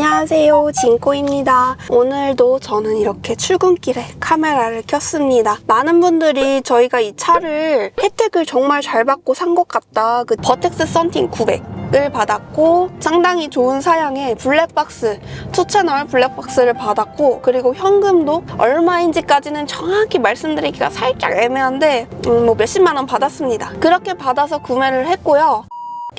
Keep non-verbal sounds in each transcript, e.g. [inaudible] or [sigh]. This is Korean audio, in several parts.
안녕하세요. 진코입니다. 오늘도 저는 이렇게 출근길에 카메라를 켰습니다. 많은 분들이 저희가 이 차를 혜택을 정말 잘 받고 산 것 같다. 그 버텍스 썬팅 900을 받았고 상당히 좋은 사양의 블랙박스 투채널 블랙박스를 받았고 그리고 현금도 얼마인지까지는 정확히 말씀드리기가 살짝 애매한데 음, 뭐 몇십만 원 받았습니다. 그렇게 받아서 구매를 했고요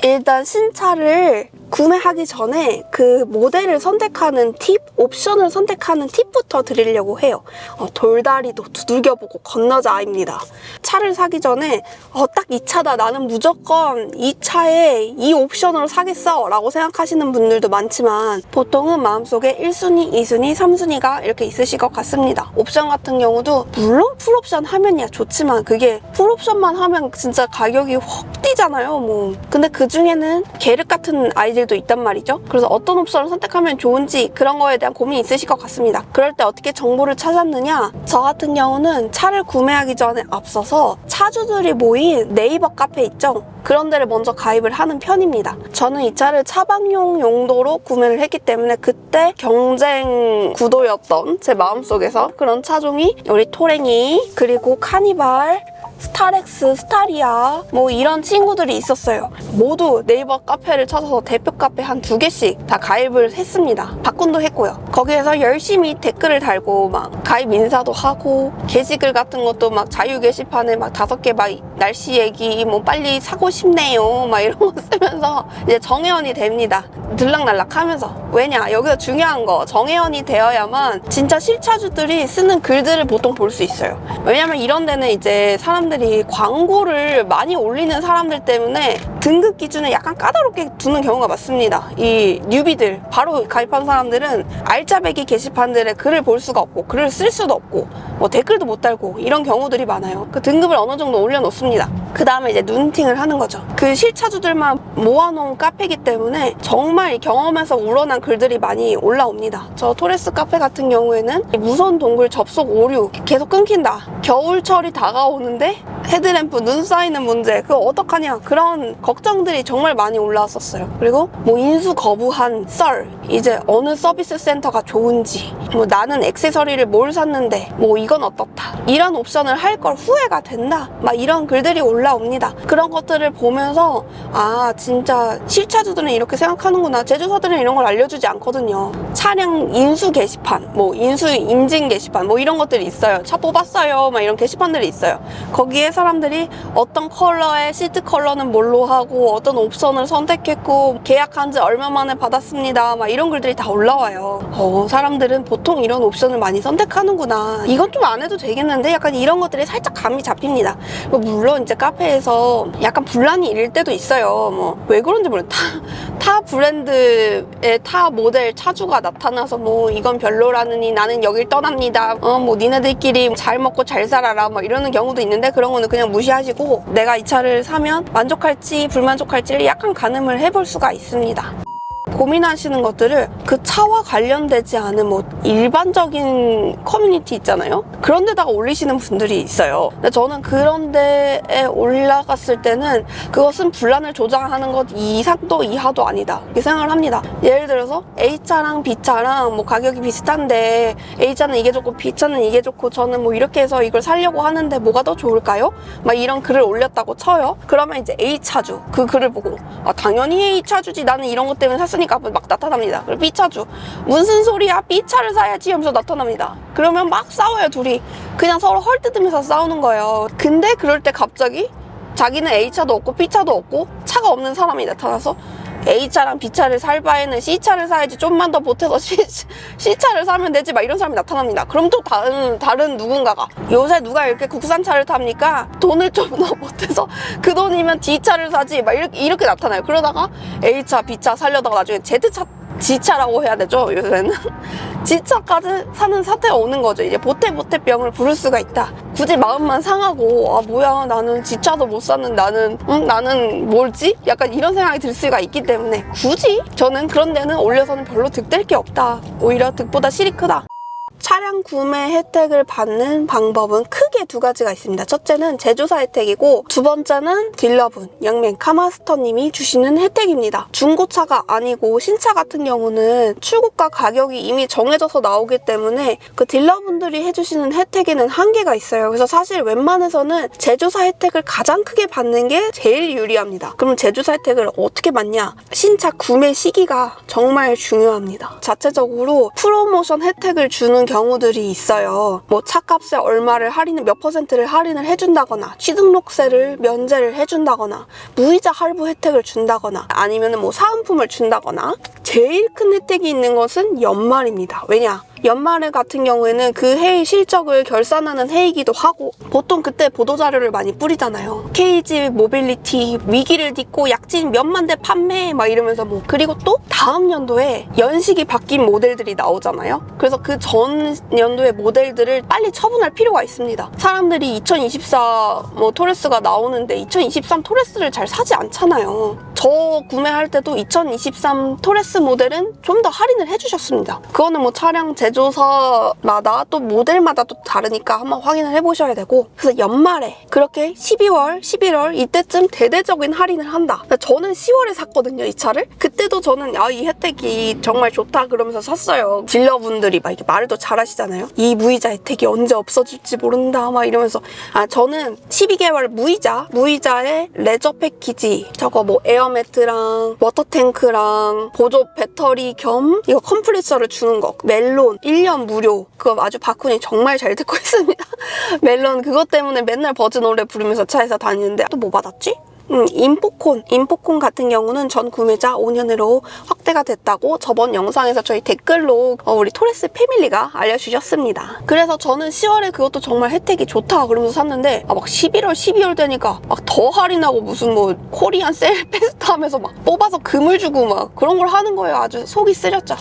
일단 신차를 구매하기 전에 그 모델을 선택하는 팁, 옵션을 선택하는 팁부터 드리려고 해요. 어, 돌다리도 두들겨보고 건너자입니다. 차를 사기 전에 어, 딱 이 차다. 나는 무조건 이 차에 이 옵션으로 사겠어. 라고 생각하시는 분들도 많지만 보통은 마음속에 1순위, 2순위, 3순위가 이렇게 있으실 것 같습니다. 옵션 같은 경우도 물론 풀옵션 하면야 좋지만 그게 풀옵션만 하면 진짜 가격이 확 뛰잖아요. 뭐. 근데 그 중에는 계륵 같은 아이들도 있단 말이죠. 그래서 어떤 옵션을 선택하면 좋은지 그런 거에 대한 고민이 있으실 것 같습니다. 그럴 때 어떻게 정보를 찾았느냐? 저 같은 경우는 차를 구매하기 전에 앞서서 차주들이 모인 네이버 카페 있죠? 그런 데를 먼저 가입을 하는 편입니다. 저는 이 차를 차박용 용도로 구매를 했기 때문에 그때 경쟁 구도였던 제 마음속에서 그런 차종이 우리 토랭이 그리고 카니발 스타렉스, 스타리아 뭐 이런 친구들이 있었어요. 모두 네이버 카페를 찾아서 대표 카페 한 두 개씩 다 가입을 했습니다. 바꾼도 했고요. 거기에서 열심히 댓글을 달고 막 가입 인사도 하고 게시글 같은 것도 막 자유 게시판에 막 다섯 개 막 날씨 얘기 뭐 빨리 사고 싶네요 막 이런 거 쓰면서 이제 정회원이 됩니다. 들락날락 하면서 왜냐 여기서 중요한 거 정회원이 되어야만 진짜 실차주들이 쓰는 글들을 보통 볼 수 있어요. 왜냐면 이런 데는 이제 사람들이 광고를 많이 올리는 사람들 때문에 등급 기준을 약간 까다롭게 두는 경우가 많습니다. 이 뉴비들 바로 가입한 사람들은 알짜배기 게시판들의 글을 볼 수가 없고 글을 쓸 수도 없고 뭐 댓글도 못 달고 이런 경우들이 많아요. 그 등급을 어느 정도 올려놓습니다. 그 다음에 이제 눈팅을 하는 거죠. 그 실차주들만 모아놓은 카페이기 때문에 정말 경험에서 우러난 글들이 많이 올라옵니다. 저 토레스 카페 같은 경우에는 무선 동굴 접속 오류 계속 끊긴다. 겨울철이 다가오는데 헤드램프 눈 쌓이는 문제 그거 어떡하냐 그런 걱 정들이 정말 많이 올라왔었어요. 그리고 뭐 인수 거부한 썰 이제 어느 서비스 센터가 좋은지 뭐 나는 액세서리를 뭘 샀는데 뭐 이건 어떻다 이런 옵션을 할 걸 후회가 된다 막 이런 글들이 올라옵니다. 그런 것들을 보면서 아 진짜 실차주들은 이렇게 생각하는구나 제조사들은 이런 걸 알려주지 않거든요. 차량 인수 게시판 뭐 인수 인증 게시판 뭐 이런 것들이 있어요. 차 뽑았어요 막 이런 게시판들이 있어요. 거기에 사람들이 어떤 컬러의 시트 컬러는 뭘로 하고 어떤 옵션을 선택했고 계약한 지 얼마 만에 받았습니다. 막 이런 글들이 다 올라와요. 어, 사람들은 보통 이런 옵션을 많이 선택하는구나. 이건 좀 안 해도 되겠는데 약간 이런 것들이 살짝 감이 잡힙니다. 뭐 물론 이제 카페에서 약간 분란이 일 때도 있어요. 뭐 왜 그런지 모르겠 타, 타 브랜드의 타 모델 차주가 나타나서 뭐 이건 별로라느니 나는 여길 떠납니다. 어 뭐 니네들끼리 잘 먹고 잘 살아라. 뭐 이러는 경우도 있는데 그런 거는 그냥 무시하시고 내가 이 차를 사면 만족할지 불만족할지를 약간 가늠을 해볼 수가 있습니다. 고민하시는 것들을 그 차와 관련되지 않은 뭐 일반적인 커뮤니티 있잖아요. 그런 데다가 올리시는 분들이 있어요. 근데 저는 그런 데에 올라갔을 때는 그것은 분란을 조장하는 것 이상도 이하도 아니다. 이렇게 생각을 합니다. 예를 들어서 A차랑 B차랑 뭐 가격이 비슷한데 A차는 이게 좋고 B차는 이게 좋고 저는 뭐 이렇게 해서 이걸 살려고 하는데 뭐가 더 좋을까요? 막 이런 글을 올렸다고 쳐요. 그러면 이제 A차주 그 글을 보고 아 당연히 A차주지 나는 이런 것 때문에 샀으니까 막 나타납니다. 그리고 B차주 무슨 소리야 B차를 사야지 하면서 나타납니다. 그러면 막 싸워요 둘이 그냥 서로 헐뜯으면서 싸우는 거예요. 근데 그럴 때 갑자기 자기는 A차도 없고 B차도 없고 차가 없는 사람이 나타나서 A차랑 B차를 살 바에는 C차를 사야지 좀만 더 보태서 [laughs] C, C차를 사면 되지 막 이런 사람이 나타납니다. 그럼 또 다른 다른 누군가가 요새 누가 이렇게 국산차를 탑니까? 돈을 좀 더 [laughs] 보태서 그 돈이면 D차를 사지 막 이렇게, 이렇게 나타나요. 그러다가 A차, B차 살려다가 나중에 Z차 G차라고 해야 되죠 요새는? [laughs] G차까지 사는 사태가 오는 거죠. 이제 보태보태병을 부를 수가 있다. 굳이 마음만 상하고 아 뭐야 나는 G차도 못 샀는 나는 응? 나는 뭘지? 약간 이런 생각이 들 수가 있기 때문에 굳이 저는 그런 데는 올려서는 별로 득될 게 없다. 오히려 득보다 실이 크다 차량 구매 혜택을 받는 방법은 크게 두 가지가 있습니다. 첫째는 제조사 혜택이고 두 번째는 딜러분, 양맨 카마스터님이 주시는 혜택입니다. 중고차가 아니고 신차 같은 경우는 출고가 가격이 이미 정해져서 나오기 때문에 그 딜러분들이 해주시는 혜택에는 한계가 있어요. 그래서 사실 웬만해서는 제조사 혜택을 가장 크게 받는 게 제일 유리합니다. 그럼 제조사 혜택을 어떻게 받냐? 신차 구매 시기가 정말 중요합니다. 자체적으로 프로모션 혜택을 주는 경우들이 있어요. 뭐 차값에 얼마를 할인을 몇 퍼센트를 할인을 해준다거나 취등록세를 면제를 해준다거나 무이자 할부 혜택을 준다거나 아니면 뭐 사은품을 준다거나 제일 큰 혜택이 있는 것은 연말입니다. 왜냐? 연말에 같은 경우에는 그 해의 실적을 결산하는 해이기도 하고 보통 그때 보도자료를 많이 뿌리잖아요. KG 모빌리티 위기를 딛고 약진 몇만 대 판매 막 이러면서 뭐 그리고 또 다음 연도에 연식이 바뀐 모델들이 나오잖아요. 그래서 그 전 연도의 모델들을 빨리 처분할 필요가 있습니다. 사람들이 2024 뭐 토레스가 나오는데 2023 토레스를 잘 사지 않잖아요. 저 구매할 때도 2023 토레스 모델은 좀 더 할인을 해주셨습니다. 그거는 뭐 차량 제 조사마다 또 모델마다 또 다르니까 한번 확인을 해보셔야 되고 그래서 연말에 그렇게 12월, 11월 이때쯤 대대적인 할인을 한다. 저는 10월에 샀거든요 이 차를. 그때도 저는 아 이 혜택이 정말 좋다 그러면서 샀어요. 딜러분들이 막 이렇게 말을 또 잘하시잖아요. 이 무이자 혜택이 언제 없어질지 모른다 막 이러면서 아 저는 12개월 무이자 무이자에 레저 패키지 저거 뭐 에어매트랑 워터탱크랑 보조 배터리 겸 이거 컴프레서를 주는 거 멜론 1년 무료 그거 아주 바쿠니 정말 잘 듣고 [laughs] 있습니다 멜론 그것 때문에 맨날 버즈 노래 부르면서 차에서 다니는데 또 뭐 받았지? 음, 인포콘. 인포콘 같은 경우는 전 구매자 5년으로 확대가 됐다고 저번 영상에서 저희 댓글로 어, 우리 토레스 패밀리가 알려주셨습니다. 그래서 저는 10월에 그것도 정말 혜택이 좋다 그러면서 샀는데 아, 막 11월, 12월 되니까 막 더 할인하고 무슨 뭐 코리안 세일 [laughs] 페스트 하면서 막 뽑아서 금을 주고 막 그런 걸 하는 거예요. 아주 속이 쓰렸죠.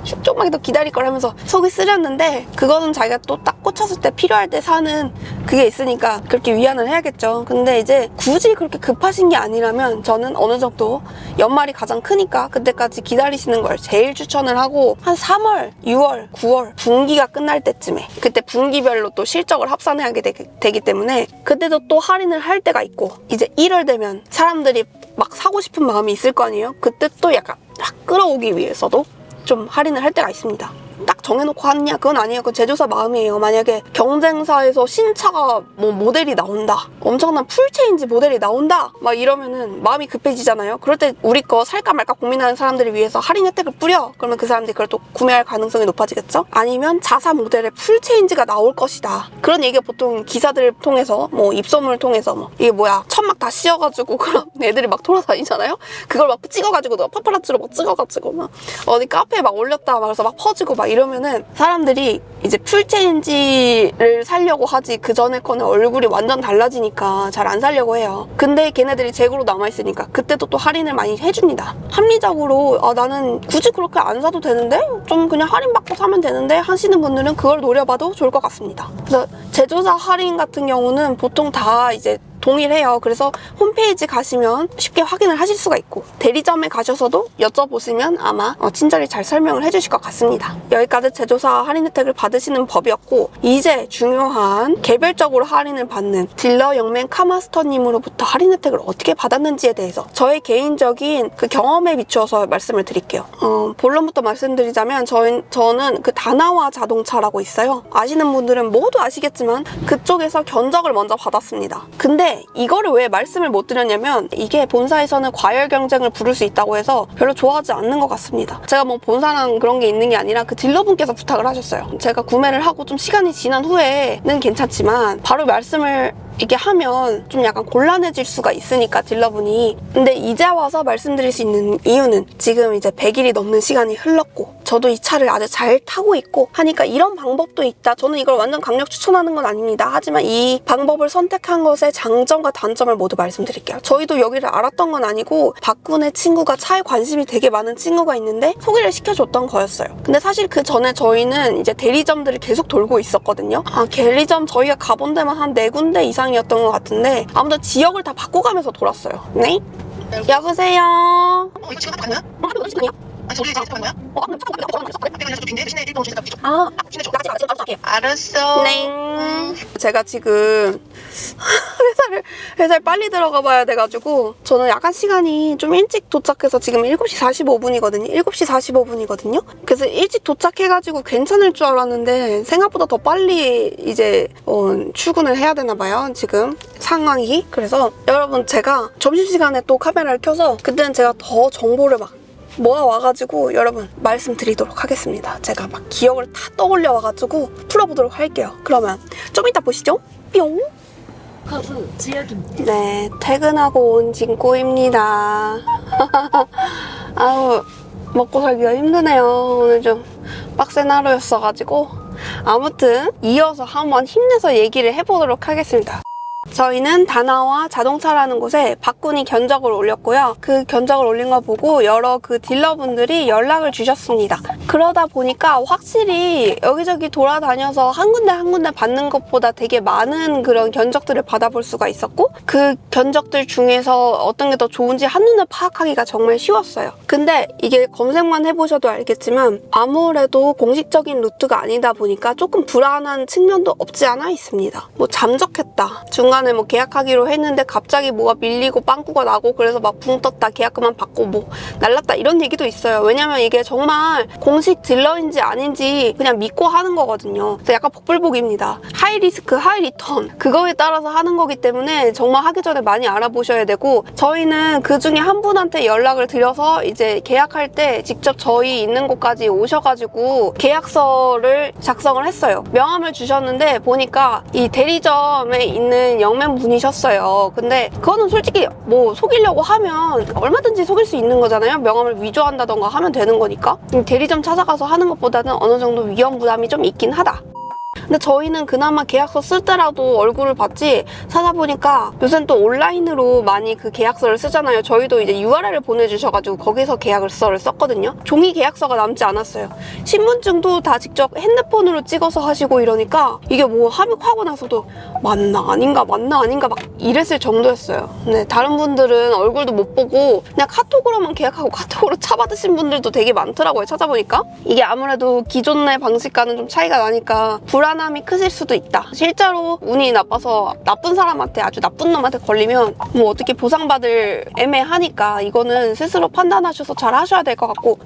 하, 조금만 더 기다릴 걸 하면서 속이 쓰렸는데 그거는 자기가 또 딱 꽂혔을 때 필요할 때 사는 그게 있으니까 그렇게 위안을 해야겠죠. 근데 이제 굳이 그렇게 급하신 게 아니라면 저는 어느 정도 연말이 가장 크니까 그때까지 기다리시는 걸 제일 추천을 하고 한 3월, 6월, 9월 분기가 끝날 때쯤에 그때 분기별로 또 실적을 합산하게 되기, 되기 때문에 그때도 또 할인을 할 때가 있고 이제 1월 되면 사람들이 막 사고 싶은 마음이 있을 거 아니에요? 그때 또 약간 확 끌어오기 위해서도 좀 할인을 할 때가 있습니다. 딱 정해놓고 하느냐 그건 아니에요. 그 제조사 마음이에요. 만약에 경쟁사에서 신차가 뭐 모델이 나온다, 엄청난 풀체인지 모델이 나온다, 막 이러면은 마음이 급해지잖아요. 그럴 때 우리 거 살까 말까 고민하는 사람들을 위해서 할인 혜택을 뿌려. 그러면 그 사람들이 그걸 또 구매할 가능성이 높아지겠죠. 아니면 자사 모델의 풀체인지가 나올 것이다. 그런 얘기가 보통 기사들을 통해서 뭐 입소문을 통해서 뭐 이게 뭐야 천막 다 씌워가지고 [laughs] 그런 애들이 막 돌아다니잖아요. 그걸 막 찍어가지고 너 파파라치로 막 찍어가지고 막 어디 카페에 막 올렸다 막 그래서 막 퍼지고 막 이러면 은 사람들이 이제 풀체인지를 살려고 하지 그 전에 거는 얼굴이 완전 달라지니까 잘 안 살려고 해요. 근데 걔네들이 재고로 남아있으니까 그때도 또 할인을 많이 해줍니다. 합리적으로 아, 나는 굳이 그렇게 안 사도 되는데 좀 그냥 할인받고 사면 되는데 하시는 분들은 그걸 노려봐도 좋을 것 같습니다. 그래서 제조사 할인 같은 경우는 보통 다 이제 동일해요. 그래서 홈페이지 가시면 쉽게 확인을 하실 수가 있고 대리점에 가셔서도 여쭤보시면 아마 어, 친절히 잘 설명을 해주실 것 같습니다. 여기까지 제조사 할인 혜택을 받으시는 법이었고 이제 중요한 개별적으로 할인을 받는 딜러 영맨 카마스터님으로부터 할인 혜택을 어떻게 받았는지에 대해서 저의 개인적인 그 경험에 비추어서 말씀을 드릴게요. 어, 본론부터 말씀드리자면 저희, 저는 그 다나와 자동차라고 있어요. 아시는 분들은 모두 아시겠지만 그쪽에서 견적을 먼저 받았습니다. 근데 이거를 왜 말씀을 못 드렸냐면 이게 본사에서는 과열 경쟁을 부를 수 있다고 해서 별로 좋아하지 않는 것 같습니다. 제가 뭐 본사랑 그런 게 있는 게 아니라 그 딜러분께서 부탁을 하셨어요. 제가 구매를 하고 좀 시간이 지난 후에는 괜찮지만 바로 말씀을 이게 하면 좀 약간 곤란해질 수가 있으니까 딜러분이. 근데 이제 와서 말씀드릴 수 있는 이유는 지금 이제 100일이 넘는 시간이 흘렀고 저도 이 차를 아주 잘 타고 있고 하니까 이런 방법도 있다. 저는 이걸 완전 강력 추천하는 건 아닙니다. 하지만 이 방법을 선택한 것의 장점과 단점을 모두 말씀드릴게요. 저희도 여기를 알았던 건 아니고 박군의 친구가 차에 관심이 되게 많은 친구가 있는데 소개를 시켜줬던 거였어요. 근데 사실 그 전에 저희는 이제 대리점들을 계속 돌고 있었거든요. 아 대리점 저희가 가본 데만 한 네 군데 이상 이상이었던 것 같은데 아무튼 지역을 다 바꿔가면서 돌았어요. 네? 여보세요. 어, 지금 가는 거야? 어, 어디? 아니, 저기 지금 가는 거야? 어, 아무튼 잠깐 앞에 가서 좀 빈대. 대신에 1번 주니까 비죠. 아, 신내 줘. 나가지 마. 지금 도착해. 알았어. 네. 음. 제가 지금 회사를 회사에 빨리 들어가 봐야 돼가지고 저는 약간 시간이 좀 일찍 도착해서 지금 7시 45분이거든요. 7시 45분이거든요. 그래서 일찍 도착해가지고 괜찮을 줄 알았는데 생각보다 더 빨리 이제 어, 출근을 해야 되나 봐요. 지금 상황이. 그래서 여러분 제가 점심시간에 또 카메라를 켜서 그때는 제가 더 정보를 막 모아 와가지고 여러분 말씀드리도록 하겠습니다. 제가 막 기억을 다 떠올려 와가지고 풀어보도록 할게요. 그러면 좀 이따 보시죠. 뿅. 허브 지역입니다. 네, 퇴근하고 온 진꼬입니다. [laughs] 아우, 먹고 살기가 힘드네요. 오늘 좀 빡센 하루였어가지고. 아무튼, 이어서 한번 힘내서 얘기를 해보도록 하겠습니다. 저희는 다나와 자동차라는 곳에 박군이 견적을 올렸고요. 그 견적을 올린 거 보고 여러 그 딜러분들이 연락을 주셨습니다. 그러다 보니까 확실히 여기저기 돌아다녀서 한 군데 한 군데 받는 것보다 되게 많은 그런 견적들을 받아볼 수가 있었고 그 견적들 중에서 어떤 게 더 좋은지 한눈에 파악하기가 정말 쉬웠어요. 근데 이게 검색만 해보셔도 알겠지만 아무래도 공식적인 루트가 아니다 보니까 조금 불안한 측면도 없지 않아 있습니다. 뭐 잠적했다. 중간 에뭐 계약하기로 했는데 갑자기 뭐가 밀리고 빵꾸가 나고 그래서 막 붕 떴다. 계약 그만 받고 뭐 날랐다. 이런 얘기도 있어요. 왜냐면 이게 정말 공식 딜러인지 아닌지 그냥 믿고 하는 거거든요. 그래서 약간 복불복입니다. 하이 리스크, 하이 리턴. 그거에 따라서 하는 거기 때문에 정말 하기 전에 많이 알아보셔야 되고 저희는 그 중에 한 분한테 연락을 드려서 이제 계약할 때 직접 저희 있는 곳까지 오셔가지고 계약서를 작성을 했어요. 명함을 주셨는데 보니까 이 대리점에 있는 영맨 분이셨어요. 근데 그거는 솔직히 뭐 속이려고 하면 얼마든지 속일 수 있는 거잖아요. 명함을 위조한다던가 하면 되는 거니까. 이 대리점 찾아가서 하는 것보다는 어느 정도 위험 부담이 좀 있긴 하다. 근데 저희는 그나마 계약서 쓸 때라도 얼굴을 봤지 찾아보니까 요새는 또 온라인으로 많이 그 계약서를 쓰잖아요. 저희도 이제 URL을 보내주셔가지고 거기서 계약서를 썼거든요. 종이 계약서가 남지 않았어요. 신분증도 다 직접 핸드폰으로 찍어서 하시고 이러니까 이게 뭐 함익하고 나서도 맞나 아닌가 맞나 아닌가 막 이랬을 정도였어요. 근데 다른 분들은 얼굴도 못 보고 그냥 카톡으로만 계약하고 [laughs] 카톡으로 차받으신 분들도 되게 많더라고요. 찾아보니까 이게 아무래도 기존의 방식과는 좀 차이가 나니까 불안 함이 크실 수도 있다. 실제로 운이 나빠서 나쁜 사람한테 아주 나쁜 놈한테 걸리면 뭐 어떻게 보상받을 애매하니까 이거는 스스로 판단하셔서 잘 하셔야 될 것 같고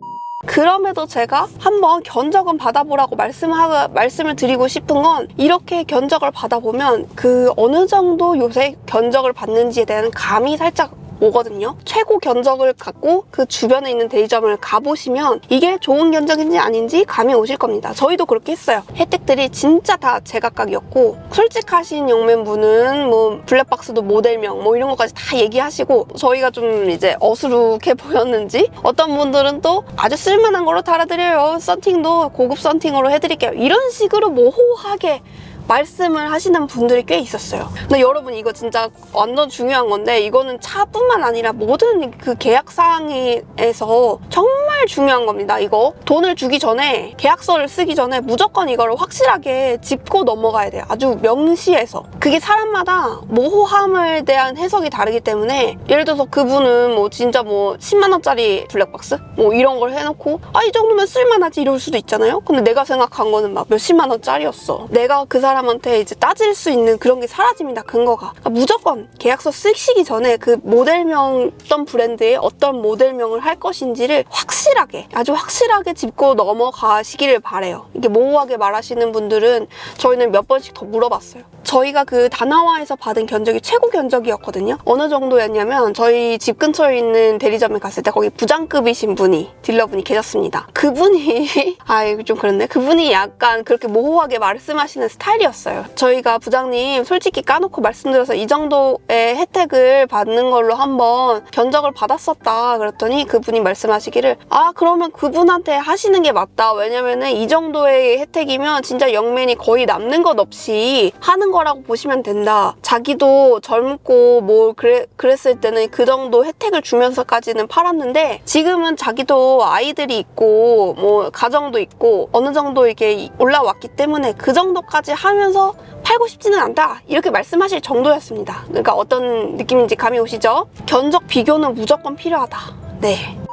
그럼에도 제가 한번 견적은 받아보라고 말씀하, 말씀을 드리고 싶은 건 이렇게 견적을 받아보면 그 어느 정도 요새 견적을 받는지에 대한 감이 살짝 오거든요. 최고 견적을 갖고 그 주변에 있는 대리점을 가보시면 이게 좋은 견적인지 아닌지 감이 오실 겁니다. 저희도 그렇게 했어요. 혜택들이 진짜 다 제각각이었고 솔직하신 용맨분은 뭐 블랙박스도 모델명 뭐 이런 것까지 다 얘기하시고 저희가 좀 이제 어수룩해 보였는지 어떤 분들은 또 아주 쓸만한 걸로 달아드려요. 썬팅도 고급 썬팅으로 해드릴게요. 이런 식으로 모호하게 말씀을 하시는 분들이 꽤 있었어요. 근데 여러분 이거 진짜 완전 중요한 건데 이거는 차뿐만 아니라 모든 그 계약 사항에서 정말 중요한 겁니다. 이거 돈을 주기 전에 계약서를 쓰기 전에 무조건 이거를 확실하게 짚고 넘어가야 돼요. 아주 명시해서 그게 사람마다 모호함에 대한 해석이 다르기 때문에 예를 들어서 그분은 뭐 진짜 뭐 10만 원짜리 블랙박스 뭐 이런 걸 해놓고 아 이 정도면 쓸만하지 이럴 수도 있잖아요. 근데 내가 생각한 거는 막 몇십만 원짜리였어. 내가 그 사람 한테 이제 따질 수 있는 그런 게 사라집니다. 근거가 그러니까 무조건 계약서 쓰시기 전에 그 모델명 어떤 브랜드의 어떤 모델명을 할 것인지를 확실하게 아주 확실하게 짚고 넘어가시기를 바래요. 이게 모호하게 말하시는 분들은 저희는 몇 번씩 더 물어봤어요. 저희가 그 다나와에서 받은 견적이 최고 견적이었거든요. 어느 정도였냐면 저희 집 근처에 있는 대리점에 갔을 때 거기 부장급이신 분이 딜러분이 계셨습니다. 그분이 [laughs] 아 이거 좀 그렇네. 그분이 약간 그렇게 모호하게 말씀하시는 스타일이었어요. 저희가 부장님 솔직히 까놓고 말씀드려서 이 정도의 혜택을 받는 걸로 한번 견적을 받았었다 그랬더니 그분이 말씀하시기를 아 그러면 그분한테 하시는 게 맞다. 왜냐면은 이 정도의 혜택이면 진짜 영맨이 거의 남는 것 없이 하는 거라 고 보시면 된다. 자기도 젊고 뭐 그래, 그랬을 때는 그 정도 혜택을 주면서까지는 팔았는데 지금은 자기도 아이들이 있고 뭐 가정도 있고 어느 정도 이렇게 올라왔기 때문에 그 정도까지 하면서 팔고 싶지는 않다 이렇게 말씀하실 정도였습니다. 그러니까 어떤 느낌인지 감이 오시죠? 견적 비교는 무조건 필요하다. 네.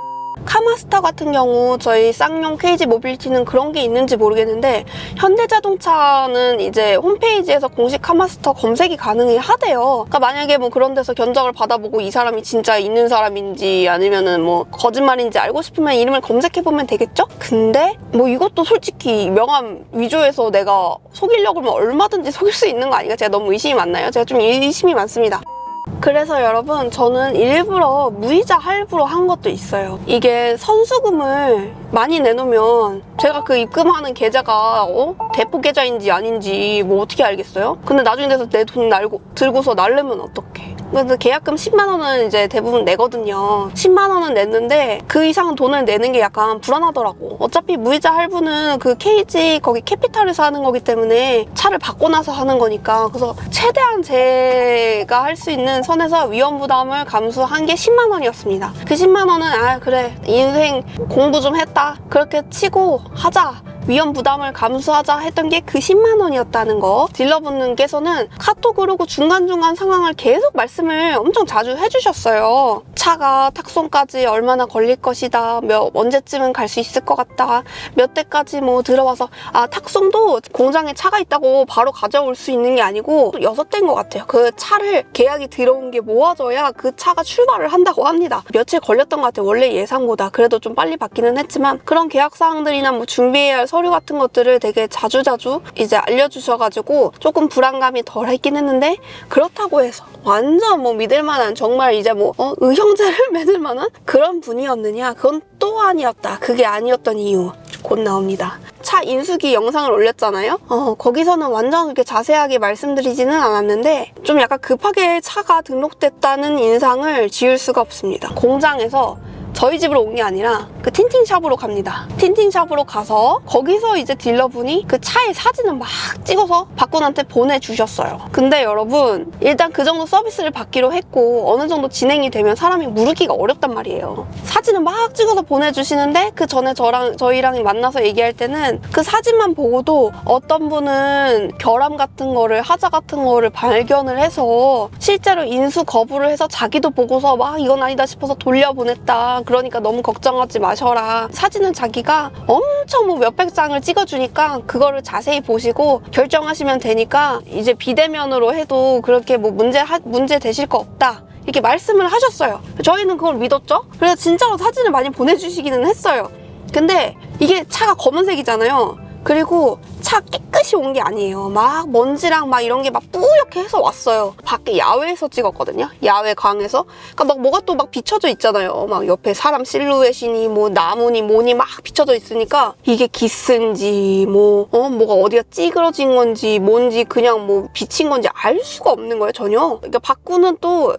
카마스터 같은 경우 저희 쌍용 KG 모빌리티는 그런 게 있는지 모르겠는데 현대자동차는 이제 홈페이지에서 공식 카마스터 검색이 가능히 하대요. 그러니까 만약에 뭐 그런 데서 견적을 받아보고 이 사람이 진짜 있는 사람인지 아니면은 뭐 거짓말인지 알고 싶으면 이름을 검색해 보면 되겠죠? 근데 뭐 이것도 솔직히 명함 위조해서 내가 속이려고 하면 얼마든지 속일 수 있는 거 아닌가? 제가 너무 의심이 많나요? 제가 좀 의심이 많습니다. 그래서 여러분 저는 일부러 무이자 할부로 한 것도 있어요. 이게 선수금을 많이 내놓으면 제가 그 입금하는 계좌가 어? 대포 계좌인지 아닌지 뭐 어떻게 알겠어요? 근데 나중에 돼서 내 돈 들고서 날르면 어떡해? 그래서 계약금 10만 원은 이제 대부분 내거든요. 10만 원은 냈는데 그 이상 돈을 내는 게 약간 불안하더라고. 어차피 무이자 할부는 그 KG 거기 캐피탈에서 하는 거기 때문에 차를 받고 나서 하는 거니까 그래서 최대한 제가 할 수 있는 선에서 위험 부담을 감수한 게 10만 원이었습니다. 그 10만 원은 아 그래 인생 공부 좀 했다 그렇게 치고 하자. 위험 부담을 감수하자 했던 게 그 10만 원이었다는 거. 딜러분께서는 카톡으로 그 중간중간 상황을 계속 말씀을 엄청 자주 해주셨어요. 차가 탁송까지 얼마나 걸릴 것이다. 몇, 언제쯤은 갈 수 있을 것 같다. 몇 대까지 뭐 들어와서 아 탁송도 공장에 차가 있다고 바로 가져올 수 있는 게 아니고 여섯 대인 것 같아요. 그 차를 계약이 들어온 게 모아져야 그 차가 출발을 한다고 합니다. 며칠 걸렸던 것 같아요. 원래 예상보다 그래도 좀 빨리 받기는 했지만 그런 계약 사항들이나 뭐 준비해야 할 서류 같은 것들을 되게 자주자주 이제 알려주셔가지고 조금 불안감이 덜 했긴 했는데 그렇다고 해서 완전 뭐 믿을 만한 정말 이제 뭐 어, 의형제를 [laughs] 맺을 만한 그런 분이었느냐? 그건 또 아니었다. 그게 아니었던 이유. 곧 나옵니다. 차 인수기 영상을 올렸잖아요? 어, 거기서는 완전 그렇게 자세하게 말씀드리지는 않았는데 좀 약간 급하게 차가 등록됐다는 인상을 지울 수가 없습니다. 공장에서 저희 집으로 온 게 아니라 그 틴팅샵으로 갑니다. 틴팅샵으로 가서 거기서 이제 딜러분이 그 차의 사진을 막 찍어서 박군한테 보내주셨어요. 근데 여러분 일단 그 정도 서비스를 받기로 했고 어느 정도 진행이 되면 사람이 무르기가 어렵단 말이에요. 사진을 막 찍어서 보내주시는데 그 전에 저랑 저희랑 만나서 얘기할 때는 그 사진만 보고도 어떤 분은 결함 같은 거를 하자 같은 거를 발견을 해서 실제로 인수 거부를 해서 자기도 보고서 막 이건 아니다 싶어서 돌려보냈다. 그러니까 너무 걱정하지 마셔라. 사진은 자기가 엄청 뭐 몇백 장을 찍어주니까 그거를 자세히 보시고 결정하시면 되니까 이제 비대면으로 해도 그렇게 뭐 문제 하, 문제 되실 거 없다. 이렇게 말씀을 하셨어요. 저희는 그걸 믿었죠. 그래서 진짜로 사진을 많이 보내주시기는 했어요. 근데 이게 차가 검은색이잖아요. 그리고 차 깨끗이 온 게 아니에요. 막 먼지랑 막 이런 게 막 뿌옇게 해서 왔어요. 밖에 야외에서 찍었거든요. 야외 강에서. 그러니까 막 뭐가 또 막 비춰져 있잖아요. 막 옆에 사람 실루엣이니 뭐 나무니 뭐니 막 비춰져 있으니까 이게 기스인지 뭐 어, 뭐가 어디가 찌그러진 건지 뭔지 그냥 뭐 비친 건지 알 수가 없는 거예요, 전혀. 그러니까 바꾸는 또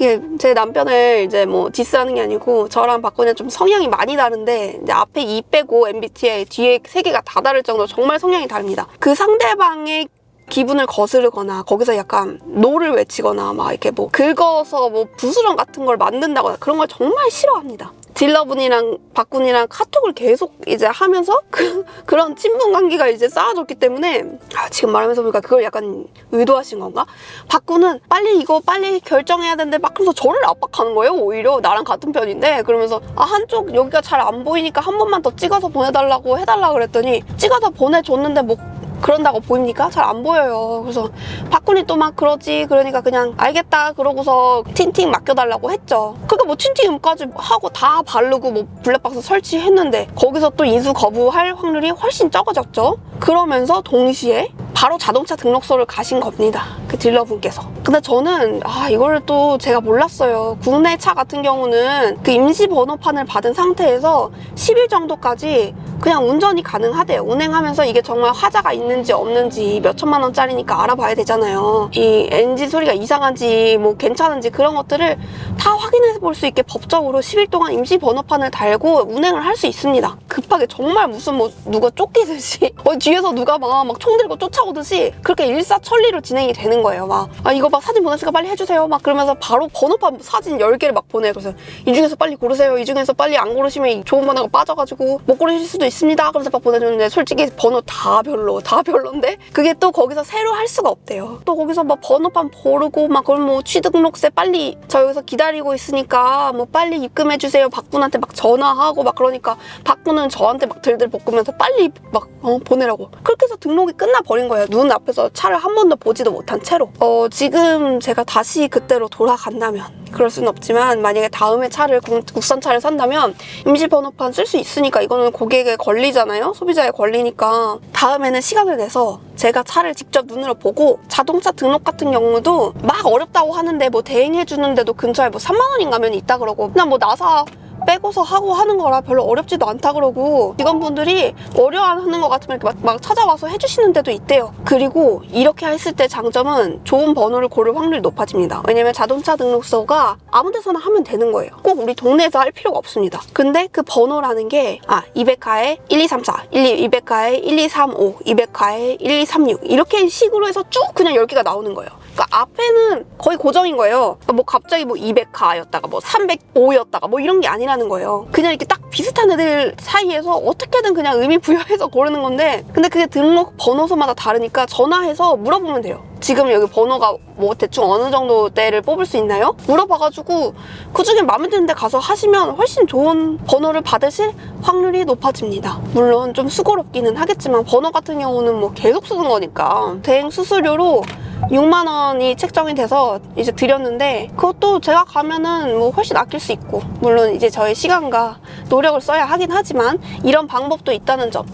이게 제 남편을 이제 뭐 디스하는 게 아니고 저랑 박군이 좀 성향이 많이 다른데 이제 앞에 2 빼고 MBTI 뒤에 세 개가 다 다를 정도로 정말 성향이 다릅니다. 그 상대방의 기분을 거스르거나 거기서 약간 노를 외치거나 막 이렇게 뭐 긁어서 뭐 부스럼 같은 걸 만든다거나 그런 걸 정말 싫어합니다. 딜러분이랑 박군이랑 카톡을 계속 이제 하면서 [laughs] 그, 그런 친분 관계가 이제 쌓아졌기 때문에 아, 지금 말하면서 보니까 그걸 약간 의도하신 건가? 박군은 빨리 이거 빨리 결정해야 되는데 막 그러면서 저를 압박하는 거예요 오히려 나랑 같은 편인데 그러면서 아 한쪽 여기가 잘 안 보이니까 한 번만 더 찍어서 보내달라고 해달라 그랬더니 찍어서 보내줬는데 뭐 그런다고 보입니까? 잘 안 보여요. 그래서 박군이 또 막 그러지. 그러니까 그냥 알겠다. 그러고서 틴팅 맡겨달라고 했죠. 그러니까 뭐 틴팅까지 하고 다 바르고 뭐 블랙박스 설치했는데 거기서 또 인수 거부할 확률이 훨씬 적어졌죠. 그러면서 동시에 바로 자동차 등록소를 가신 겁니다. 그 딜러분께서. 근데 저는 아 이거를 또 제가 몰랐어요. 국내 차 같은 경우는 그 임시 번호판을 받은 상태에서 10일 정도까지 그냥 운전이 가능하대요. 운행하면서 이게 정말 화자가 있는지 없는지 몇 천만 원짜리니까 알아봐야 되잖아요. 이 엔진 소리가 이상한지 뭐 괜찮은지 그런 것들을 다 확인해 볼 수 있게 법적으로 10일 동안 임시 번호판을 달고 운행을 할 수 있습니다. 급하게 정말 무슨 뭐 누가 쫓기듯이 어, 뒤에서 누가 막 총 들고 쫓아오듯이 그렇게 일사천리로 진행이 되는 거예요. 막 아, 이거 막 사진 보냈으니까 빨리 해주세요. 막 그러면서 바로 번호판 사진 10개를 막 보내요. 그래서 이 중에서 빨리 고르세요. 이 중에서 빨리 안 고르시면 이 좋은 번호가 빠져가지고 못 고르실 수도 있습니다. 그래서 막 보내줬는데 솔직히 번호 다 별로, 다 별론데 그게 또 거기서 새로 할 수가 없대요. 또 거기서 막 번호판 고르고 막 그럼 뭐 취등록세 빨리 저 여기서 기다리고 있으니까 뭐 빨리 입금해주세요. 박분한테 막 전화하고 막 그러니까 박분은 저한테 막 들들 볶으면서 빨리 막 어, 보내라고. 그렇게 해서 등록이 끝나 버린 거예요. 눈 앞에서 차를 한 번도 보지도 못한 채 로. 어, 지금 제가 다시 그때로 돌아간다면 그럴 수는 없지만 만약에 다음에 차를 국- 국산 차를 산다면 임시 번호판 쓸 수 있으니까 이거는 고객의 권리잖아요. 소비자의 권리니까 다음에는 시간을 내서 제가 차를 직접 눈으로 보고 자동차 등록 같은 경우도 막 어렵다고 하는데 뭐 대행해 주는데도 근처에 뭐 3만 원인가 면이 있다 그러고 그냥 뭐 나사 빼고서 하고 하는 거라 별로 어렵지도 않다 그러고 직원분들이 어려워하는 것 같으면 이렇게 막, 막 찾아와서 해주시는 데도 있대요. 그리고 이렇게 했을 때 장점은 좋은 번호를 고를 확률이 높아집니다. 왜냐면 자동차 등록서가 아무 데서나 하면 되는 거예요. 꼭 우리 동네에서 할 필요가 없습니다. 근데 그 번호라는 게 아, 200가에 1234, 12, 200가에 1235, 200가에 1236 이렇게 식으로 해서 쭉 그냥 10개가 나오는 거예요. 그러니까 앞에는 거의 고정인 거예요. 그러니까 뭐 갑자기 뭐 200가였다가 뭐 305였다가 뭐 이런 게 아니라는 거예요. 그냥 이렇게 딱 비슷한 애들 사이에서 어떻게든 그냥 의미 부여해서 고르는 건데 근데 그게 등록 번호서마다 다르니까 전화해서 물어보면 돼요. 지금 여기 번호가 뭐 대충 어느 정도 때를 뽑을 수 있나요? 물어봐가지고 그 중에 마음에 드는 데 가서 하시면 훨씬 좋은 번호를 받으실 확률이 높아집니다. 물론 좀 수고롭기는 하겠지만 번호 같은 경우는 뭐 계속 쓰는 거니까 대행 수수료로 6만 원이 책정이 돼서 이제 드렸는데 그것도 제가 가면은 뭐 훨씬 아낄 수 있고 물론 이제 저의 시간과 노력을 써야 하긴 하지만 이런 방법도 있다는 점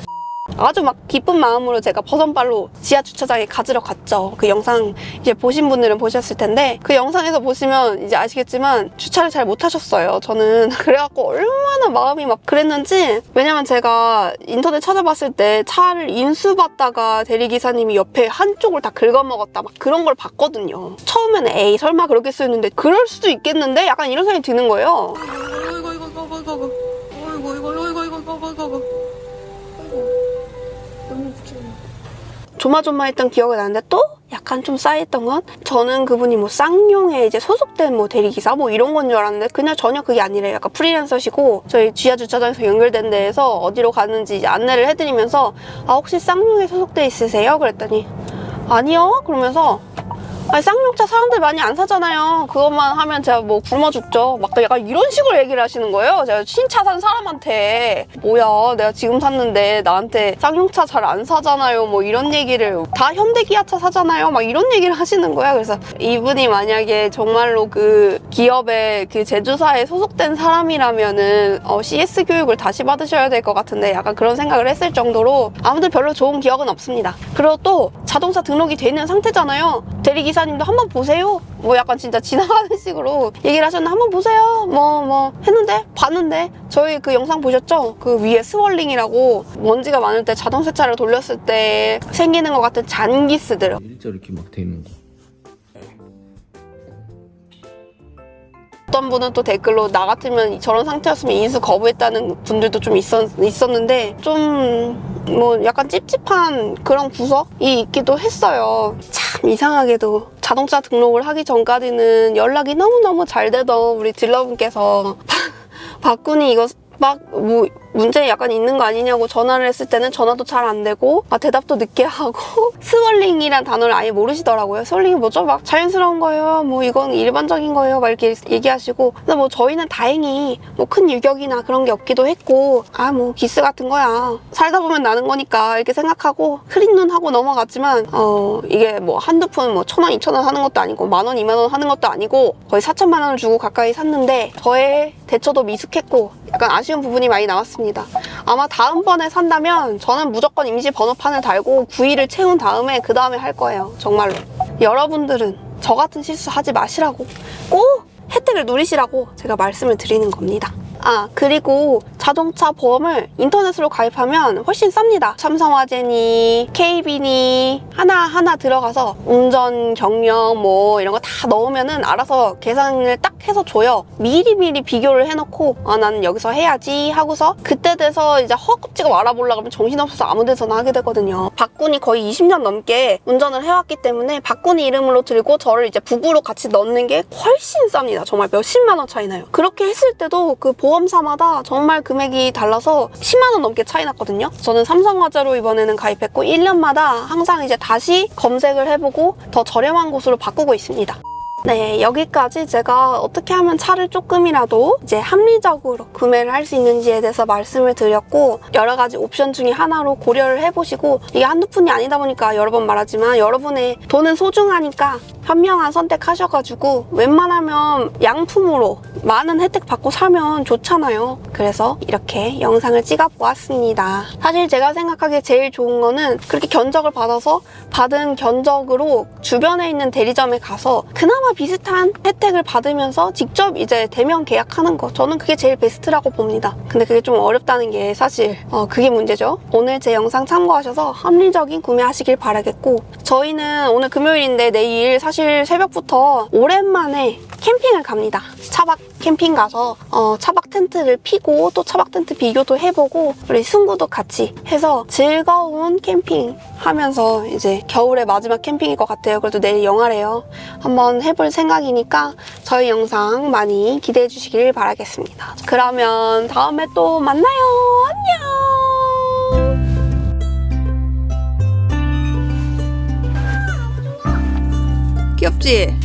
아주 막 기쁜 마음으로 제가 버선발로 지하 주차장에 가지러 갔죠. 그 영상 이제 보신 분들은 보셨을 텐데 그 영상에서 보시면 이제 아시겠지만 주차를 잘 못하셨어요. 저는 [laughs] 그래갖고 얼마나 마음이 막 그랬는지 왜냐면 제가 인터넷 찾아봤을 때 차를 인수받다가 대리기사님이 옆에 한쪽을 다 긁어먹었다 막 그런 걸 봤거든요. 처음에는 에이 설마 그렇겠어 했는데 그럴 수도 있겠는데 약간 이런 생각이 드는 거예요. 조마조마했던 기억이 나는데 또 약간 좀 쌓였던 건 저는 그분이 뭐 쌍용에 이제 소속된 뭐 대리기사 뭐 이런 건 줄 알았는데 그냥 전혀 그게 아니래요. 약간 프리랜서시고 저희 지하 주차장에서 연결된 데에서 어디로 가는지 안내를 해드리면서 아 혹시 쌍용에 소속돼 있으세요? 그랬더니 아니요. 그러면서 아니 쌍용차 사람들 많이 안 사잖아요. 그것만 하면 제가 뭐 굶어 죽죠. 막 약간 이런 식으로 얘기를 하시는 거예요. 제가 신차 산 사람한테 뭐야 내가 지금 샀는데 나한테 쌍용차 잘 안 사잖아요. 뭐 이런 얘기를 다 현대 기아차 사잖아요. 막 이런 얘기를 하시는 거야. 그래서 이분이 만약에 정말로 그 기업의 그 제조사에 소속된 사람이라면은 어, CS 교육을 다시 받으셔야 될 것 같은데 약간 그런 생각을 했을 정도로 아무튼 별로 좋은 기억은 없습니다. 그리고 또 자동차 등록이 돼 있는 상태잖아요. 대리기 사님도 한번 보세요. 뭐 약간 진짜 지나가는 [laughs] 식으로 얘기를 하셨는데 한번 보세요. 뭐뭐 했는데 봤는데 저희 그 영상 보셨죠? 그 위에 스월링이라고 먼지가 많을 때 자동 세차를 돌렸을 때 생기는 것 같은 잔기스들 일자 이렇게 막돼 있는 거. 어떤 분은 또 댓글로 나 같으면 저런 상태였으면 인수 거부했다는 분들도 좀 있었, 있었는데 좀 뭐 약간 찝찝한 그런 구석이 있기도 했어요. 참 이상하게도 자동차 등록을 하기 전까지는 연락이 너무너무 잘 되던 우리 딜러분께서 [laughs] 박군이 이거 막뭐 문제 약간 있는 거 아니냐고 전화를 했을 때는 전화도 잘 안 되고 아, 대답도 늦게 하고 [laughs] 스월링이란 단어를 아예 모르시더라고요. 스월링이 뭐죠? 막 자연스러운 거예요. 뭐 이건 일반적인 거예요. 막 이렇게 얘기하시고 근데 뭐 저희는 다행히 뭐 큰 유격이나 그런 게 없기도 했고 아 뭐 기스 같은 거야. 살다 보면 나는 거니까 이렇게 생각하고 흐린 눈 하고 넘어갔지만 어 이게 뭐 한두 푼 뭐 천 원, 이천 원 하는 것도 아니고 만 원, 이만 원 하는 것도 아니고 거의 사천만 원을 주고 가까이 샀는데 저의 대처도 미숙했고 약간 아쉬운 부분이 많이 나왔습니다. 아마 다음번에 산다면 저는 무조건 임시 번호판을 달고 구일을 채운 다음에 그 다음에 할 거예요. 정말로. 여러분들은 저 같은 실수 하지 마시라고 꼭 혜택을 누리시라고 제가 말씀을 드리는 겁니다. 아, 그리고 자동차 보험을 인터넷으로 가입하면 훨씬 쌉니다. 삼성화재니, KB니, 하나하나 들어가서 운전, 경력, 뭐, 이런 거 다 넣으면은 알아서 계산을 딱 해서 줘요. 미리미리 비교를 해놓고 아 나는 여기서 해야지 하고서 그때 돼서 이제 허겁지겁 알아보려고 하면 정신없어서 아무 데서나 하게 되거든요. 박군이 거의 20년 넘게 운전을 해왔기 때문에 박군이 이름으로 들고 저를 이제 부부로 같이 넣는 게 훨씬 쌉니다. 정말 몇십만 원 차이 나요. 그렇게 했을 때도 그 보험사마다 정말 금액이 달라서 10만 원 넘게 차이 났거든요. 저는 삼성화재로 이번에는 가입했고 1년마다 항상 이제 다시 검색을 해보고 더 저렴한 곳으로 바꾸고 있습니다. 네, 여기까지 제가 어떻게 하면 차를 조금이라도 이제 합리적으로 구매를 할 수 있는지에 대해서 말씀을 드렸고 여러 가지 옵션 중에 하나로 고려를 해보시고 이게 한두 푼이 아니다 보니까 여러 번 말하지만 여러분의 돈은 소중하니까 현명한 선택하셔가지고 웬만하면 양품으로 많은 혜택 받고 사면 좋잖아요. 그래서 이렇게 영상을 찍어 보았습니다. 사실 제가 생각하기에 제일 좋은 거는 그렇게 견적을 받아서 받은 견적으로 주변에 있는 대리점에 가서 그나마 비슷한 혜택을 받으면서 직접 이제 대면 계약하는 거. 저는 그게 제일 베스트라고 봅니다. 근데 그게 좀 어렵다는 게 사실 어, 그게 문제죠. 오늘 제 영상 참고하셔서 합리적인 구매하시길 바라겠고 저희는 오늘 금요일인데 내일 사실 새벽부터 오랜만에 캠핑을 갑니다. 차박 캠핑 가서 어, 차박 텐트를 피고 또 차박 텐트 비교도 해보고 우리 승구도 같이 해서 즐거운 캠핑 하면서 이제 겨울의 마지막 캠핑일 것 같아요. 그래도 내일 영화래요. 한번 해볼 생각이니까 저희 영상 많이 기대해 주시길 바라겠습니다. 그러면 다음에 또 만나요. 안녕. 귀엽지?